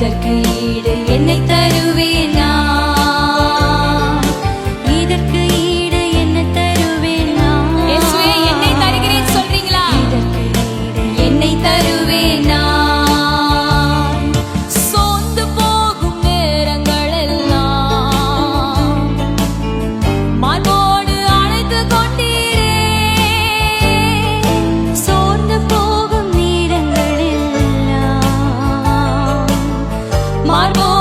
இதற்கு ஈடு என்னை Marble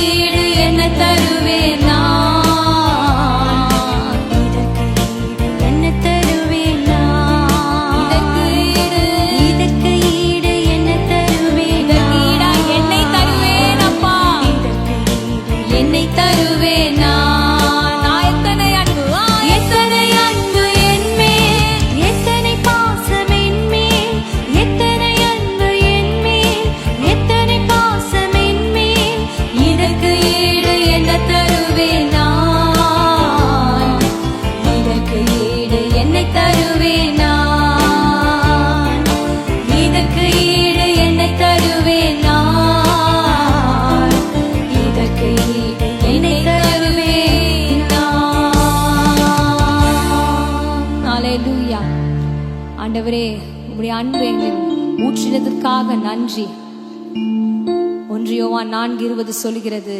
need ஆண்டவரே உங்களுடைய அன்பு எங்களின் ஊற்றினதற்காக நன்றி. ஒன்றியோவான் நான்கு இருபது சொல்கிறது